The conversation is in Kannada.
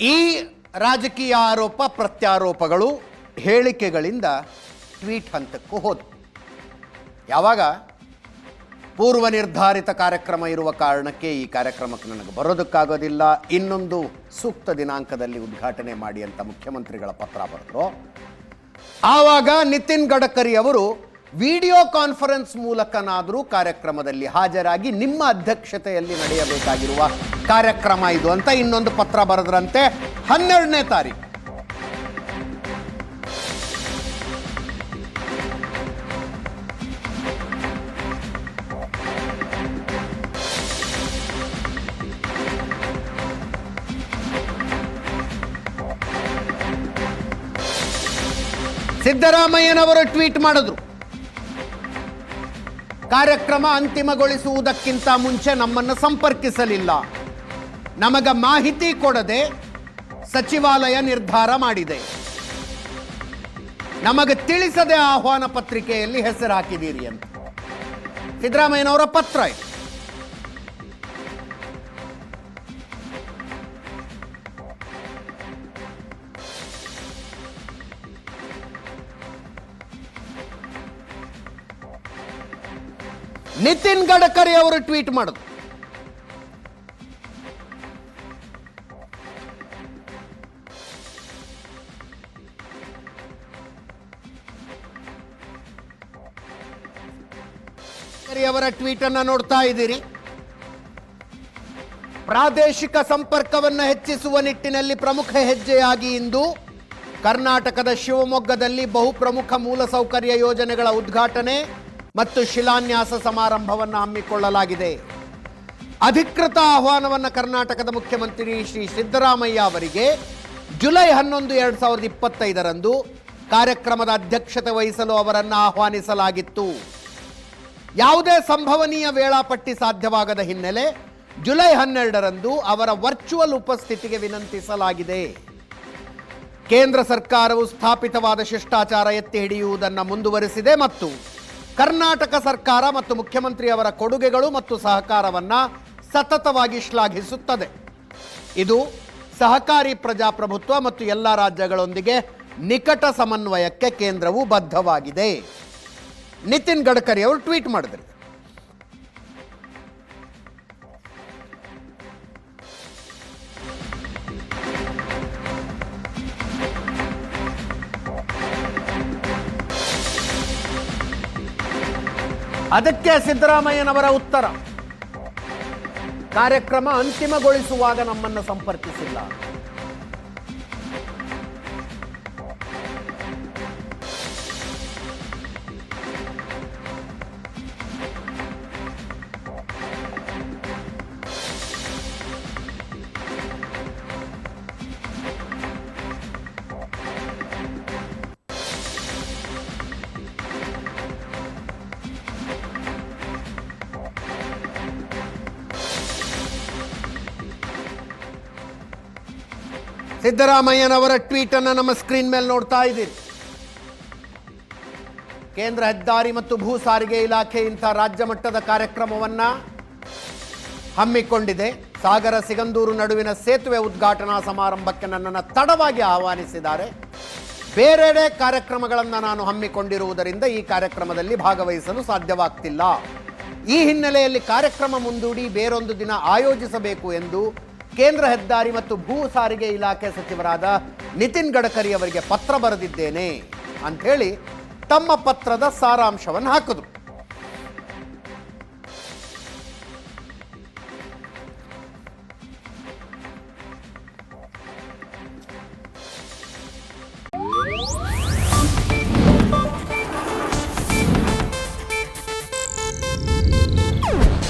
ಈ ರಾಜಕೀಯ ಆರೋಪ, ಪ್ರತ್ಯಾರೋಪಗಳು ಹೇಳಿಕೆಗಳಿಂದ ಟ್ವೀಟ್ ಹಂತಕ್ಕೂ ಹೋದವು ಯಾವಾಗ? ಪೂರ್ವ ನಿರ್ಧಾರಿತ ಕಾರ್ಯಕ್ರಮ ಇರುವ ಕಾರಣಕ್ಕೆ ಈ ಕಾರ್ಯಕ್ರಮಕ್ಕೆ ನನಗೆ ಬರೋದಕ್ಕಾಗೋದಿಲ್ಲ. ಇನ್ನೊಂದು ಸೂಕ್ತ ದಿನಾಂಕದಲ್ಲಿ ಉದ್ಘಾಟನೆ ಮಾಡಿ ಅಂತ ಮುಖ್ಯಮಂತ್ರಿಗಳ ಪತ್ರ ಬರೆದ್ರು. ಆವಾಗ ನಿತಿನ್ ಗಡ್ಕರಿ ಅವರು ವಿಡಿಯೋ ಕಾನ್ಫರೆನ್ಸ್ ಮೂಲಕನಾದರೂ ಕಾರ್ಯಕ್ರಮದಲ್ಲಿ ಹಾಜರಾಗಿ ನಿಮ್ಮ ಅಧ್ಯಕ್ಷತೆಯಲ್ಲಿ ನಡೆಯಬೇಕಾಗಿರುವ ಕಾರ್ಯಕ್ರಮ ಇದು ಅಂತ ಇನ್ನೊಂದು ಪತ್ರ ಬರೆದ್ರಂತೆ ಹನ್ನೆರಡನೇ ತಾರೀಕು. ಸಿದ್ದರಾಮಯ್ಯನವರು ಟ್ವೀಟ್ ಮಾಡಿದ್ರು. ಕಾರ್ಯಕ್ರಮ ಅಂತಿಮಗೊಳಿಸುವುದಕ್ಕಿಂತ ಮುಂಚೆ ನಮ್ಮನ್ನು ಸಂಪರ್ಕಿಸಲಿಲ್ಲ. ನಮಗ ಮಾಹಿತಿ ಕೊಡದೆ ಸಚಿವಾಲಯ ನಿರ್ಧಾರ ಮಾಡಿದೆ. ನಮಗೆ ತಿಳಿಸದೆ ಆಹ್ವಾನ ಪತ್ರಿಕೆಯಲ್ಲಿ ಹೆಸರು ಹಾಕಿದ್ದೀರಿ ಅಂತ. ಸಿದ್ದರಾಮಯ್ಯನವರ ಪತ್ರ ಇದು. ನಿತಿನ್ ಗಡ್ಕರಿ ಅವರು ಟ್ವೀಟ್ ಮಾಡಿದ್ರು ಅವರ ಟ್ವೀಟ್ ಅನ್ನ ನೋಡ್ತಾ ಇದ್ದೀರಿ. ಪ್ರಾದೇಶಿಕ ಸಂಪರ್ಕವನ್ನು ಹೆಚ್ಚಿಸುವ ನಿಟ್ಟಿನಲ್ಲಿ ಪ್ರಮುಖ ಹೆಜ್ಜೆಯಾಗಿ ಇಂದು ಕರ್ನಾಟಕದ ಶಿವಮೊಗ್ಗದಲ್ಲಿ ಬಹು ಪ್ರಮುಖ ಮೂಲಸೌಕರ್ಯ ಯೋಜನೆಗಳ ಉದ್ಘಾಟನೆ ಮತ್ತು ಶಿಲಾನ್ಯಾಸ ಸಮಾರಂಭವನ್ನು ಹಮ್ಮಿಕೊಳ್ಳಲಾಗಿದೆ. ಅಧಿಕೃತ ಆಹ್ವಾನವನ್ನು ಕರ್ನಾಟಕದ ಮುಖ್ಯಮಂತ್ರಿ ಶ್ರೀ ಸಿದ್ದರಾಮಯ್ಯ ಅವರಿಗೆ ಜುಲೈ ಹನ್ನೊಂದು ಎರಡು ಸಾವಿರದ ಇಪ್ಪತ್ತೈದರಂದು ಕಾರ್ಯಕ್ರಮದ ಅಧ್ಯಕ್ಷತೆ ವಹಿಸಲು ಅವರನ್ನು ಆಹ್ವಾನಿಸಲಾಗಿತ್ತು. ಯಾವುದೇ ಸಂಭವನೀಯ ವೇಳಾಪಟ್ಟಿ ಸಾಧ್ಯವಾಗದ ಹಿನ್ನೆಲೆ ಜುಲೈ ಹನ್ನೆರಡರಂದು ಅವರ ವರ್ಚುವಲ್ ಉಪಸ್ಥಿತಿಗೆ ವಿನಂತಿಸಲಾಗಿದೆ. ಕೇಂದ್ರ ಸರ್ಕಾರವು ಸ್ಥಾಪಿತವಾದ ಶಿಷ್ಟಾಚಾರ ಎತ್ತಿ ಹಿಡಿಯುವುದನ್ನು ಮುಂದುವರಿಸಿದೆ ಮತ್ತು ಕರ್ನಾಟಕ ಸರ್ಕಾರ ಮತ್ತು ಮುಖ್ಯಮಂತ್ರಿಯವರ ಕೊಡುಗೆಗಳು ಮತ್ತು ಸಹಕಾರವನ್ನು ಸತತವಾಗಿ ಶ್ಲಾಘಿಸುತ್ತದೆ. ಇದು ಸಹಕಾರಿ ಪ್ರಜಾಪ್ರಭುತ್ವ ಮತ್ತು ಎಲ್ಲ ರಾಜ್ಯಗಳೊಂದಿಗೆ ನಿಕಟ ಸಮನ್ವಯಕ್ಕೆ ಕೇಂದ್ರವು ಬದ್ಧವಾಗಿದೆ. ನಿತಿನ್ ಗಡ್ಕರಿ ಅವರು ಟ್ವೀಟ್ ಮಾಡಿದ್ರು. ಅದಕ್ಕೆ ಸಿದ್ದರಾಮಯ್ಯನವರ ಉತ್ತರ. ಕಾರ್ಯಕ್ರಮ ಅಂತಿಮಗೊಳಿಸುವಾಗ ನಮ್ಮನ್ನು ಸಂಪರ್ಕಿಸಿಲ್ಲ. ಸಿದ್ದರಾಮಯ್ಯನವರ ಟ್ವೀಟ್ ಅನ್ನು ನಮ್ಮ ಸ್ಕ್ರೀನ್ ಮೇಲೆ ನೋಡ್ತಾ ಇದ್ದೀರಿ. ಕೇಂದ್ರ ಹೆದ್ದಾರಿ ಮತ್ತು ಭೂ ಸಾರಿಗೆ ಇಲಾಖೆ ಇಂಥ ರಾಜ್ಯ ಮಟ್ಟದ ಕಾರ್ಯಕ್ರಮವನ್ನ ಹಮ್ಮಿಕೊಂಡಿದೆ. ಸಾಗರ ಸಿಗಂದೂರು ನಡುವಿನ ಸೇತುವೆ ಉದ್ಘಾಟನಾ ಸಮಾರಂಭಕ್ಕೆ ನನ್ನನ್ನು ತಡವಾಗಿ ಆಹ್ವಾನಿಸಿದ್ದಾರೆ. ಬೇರೆಡೆ ಕಾರ್ಯಕ್ರಮಗಳನ್ನು ನಾನು ಹಮ್ಮಿಕೊಂಡಿರುವುದರಿಂದ ಈ ಕಾರ್ಯಕ್ರಮದಲ್ಲಿ ಭಾಗವಹಿಸಲು ಸಾಧ್ಯವಾಗ್ತಿಲ್ಲ. ಈ ಹಿನ್ನೆಲೆಯಲ್ಲಿ ಕಾರ್ಯಕ್ರಮ ಮುಂದೂಡಿ ಬೇರೊಂದು ದಿನ ಆಯೋಜಿಸಬೇಕು ಎಂದು ಕೇಂದ್ರ ಹೆದ್ದಾರಿ ಮತ್ತು ಭೂ ಸಾರಿಗೆ ಇಲಾಖೆ ಸಚಿವರಾದ ನಿತಿನ್ ಗಡ್ಕರಿ ಅವರಿಗೆ ಪತ್ರ ಬರೆದಿದ್ದೇನೆ ಅಂಥೇಳಿ ತಮ್ಮ ಪತ್ರದ ಸಾರಾಂಶವನ್ನು ಹಾಕಿದ್ರು.